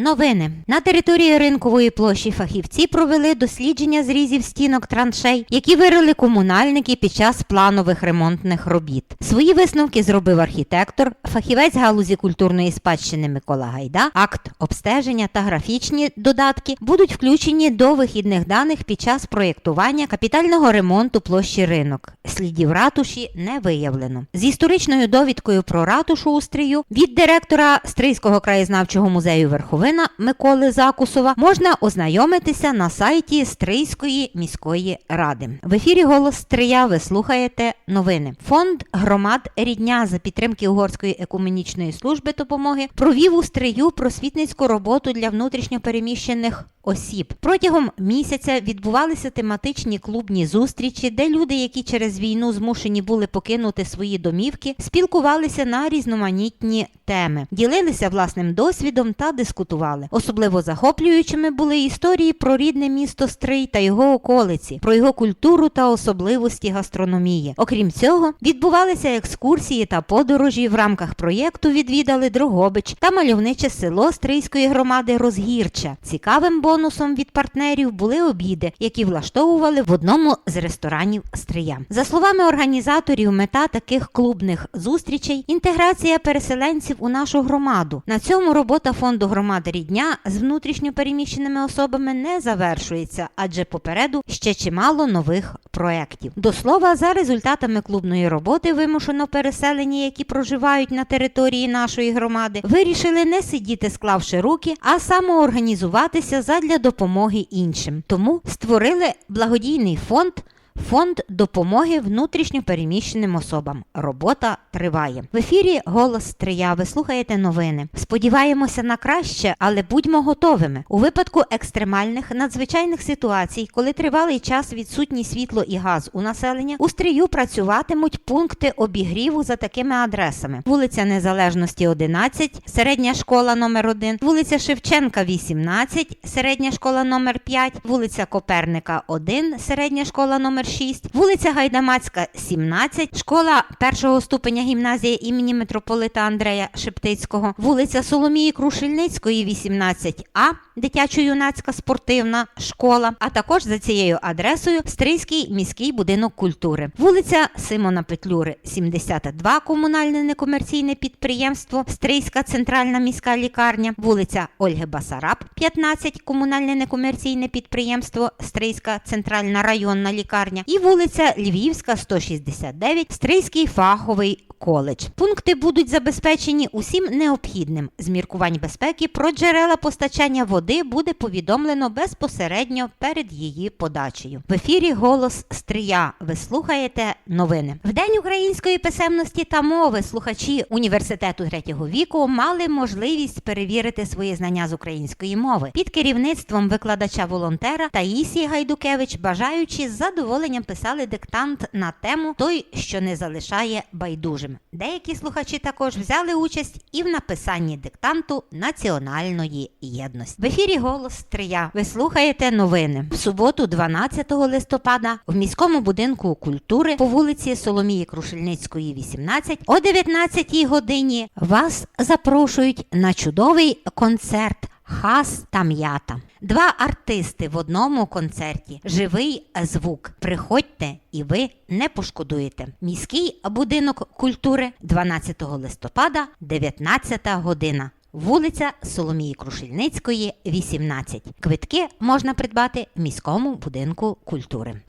Новини на території ринкової площі фахівці провели дослідження зрізів стінок траншей, які вирили комунальники під час планових ремонтних робіт. Свої висновки зробив архітектор, фахівець галузі культурної спадщини Микола Гайда. Акт обстеження та графічні додатки будуть включені до вихідних даних під час проєктування капітального ремонту площі ринок. Слідів ратуші не виявлено. З історичною довідкою про ратушу у Стрию від директора Стрийського краєзнавчого музею Верховина Миколи Закусова можна ознайомитися на сайті Стрийської міської ради. В ефірі Голос Стрия ви слухаєте новини. Фонд громад рідня за підтримки Угорської екуменічної служби допомоги провів у Стрию просвітницьку роботу для внутрішньопереміщених осіб. Протягом місяця відбувалися тематичні клубні зустрічі, де люди, які через війну змушені були покинути свої домівки, спілкувалися на різноманітні теми, ділилися власним досвідом та дискутували. Особливо захоплюючими були історії про рідне місто Стрий та його околиці, про його культуру та особливості гастрономії. Окрім цього, відбувалися екскурсії та подорожі. В рамках проєкту відвідали Дрогобич та мальовниче село Стрийської громади Розгірча. Цікавим бонусом від партнерів були обіди, які влаштовували в одному з ресторанів Стрия. За словами організаторів, мета таких клубних зустрічей інтеграція переселенців у нашу громаду. На цьому робота фонду громади рідня з внутрішньопереміщеними особами не завершується, адже попереду ще чимало нових проєктів. До слова, за результатами клубної роботи вимушено переселені, які проживають на території нашої громади, вирішили не сидіти склавши руки, а самоорганізуватися задля допомоги іншим. Тому створили благодійний фонд. Фонд допомоги внутрішньопереміщеним особам. Робота триває. В ефірі Голос Стрия. Ви слухаєте новини. Сподіваємося на краще, але будьмо готовими. У випадку екстремальних надзвичайних ситуацій, коли тривалий час відсутній світло і газ у населення, у стрію працюватимуть пункти обігріву за такими адресами: вулиця Незалежності, 11, середня школа номер 1 вулиця Шевченка, 18, середня школа номер 5 вулиця Коперника, 1, середня школа номер 6, вулиця Гайдамацька, 17, школа першого ступеня гімназії імені митрополита Андрея Шептицького, вулиця Соломії Крушельницької, 18А, дитячо-юнацька спортивна школа, а також за цією адресою Стрийський міський будинок культури, вулиця Симона Петлюри, 72, комунальне некомерційне підприємство, Стрийська центральна міська лікарня, вулиця Ольги Басараб, 15, комунальне некомерційне підприємство, Стрийська центральна районна лікарня і вулиця Львівська, 169, Стрийський фаховий коледж. Пункти будуть забезпечені усім необхідним. З міркувань безпеки про джерела постачання води буде повідомлено безпосередньо перед її подачею. В ефірі Голос Стрия. Ви слухаєте новини. В День української писемності та мови слухачі університету третього віку мали можливість перевірити свої знання з української мови під керівництвом викладача-волонтера Таїсії Гайдукевич, бажаючи з задоволенням писали диктант на тему той, що не залишає байдужим. Деякі слухачі також взяли участь і в написанні диктанту національної єдності. В ефірі голос Стрия. Ви слухаєте новини в суботу, 12 листопада, в міському будинку культури по вулиці Соломії Крушельницької, 18, о 19 годині вас запрошують на чудовий концерт. Хас та м'ята. Два артисти в одному концерті. Живий звук. Приходьте і ви не пошкодуєте. Міський будинок культури 12 листопада, 19 година. Вулиця Соломії Крушельницької, 18. Квитки можна придбати в міському будинку культури.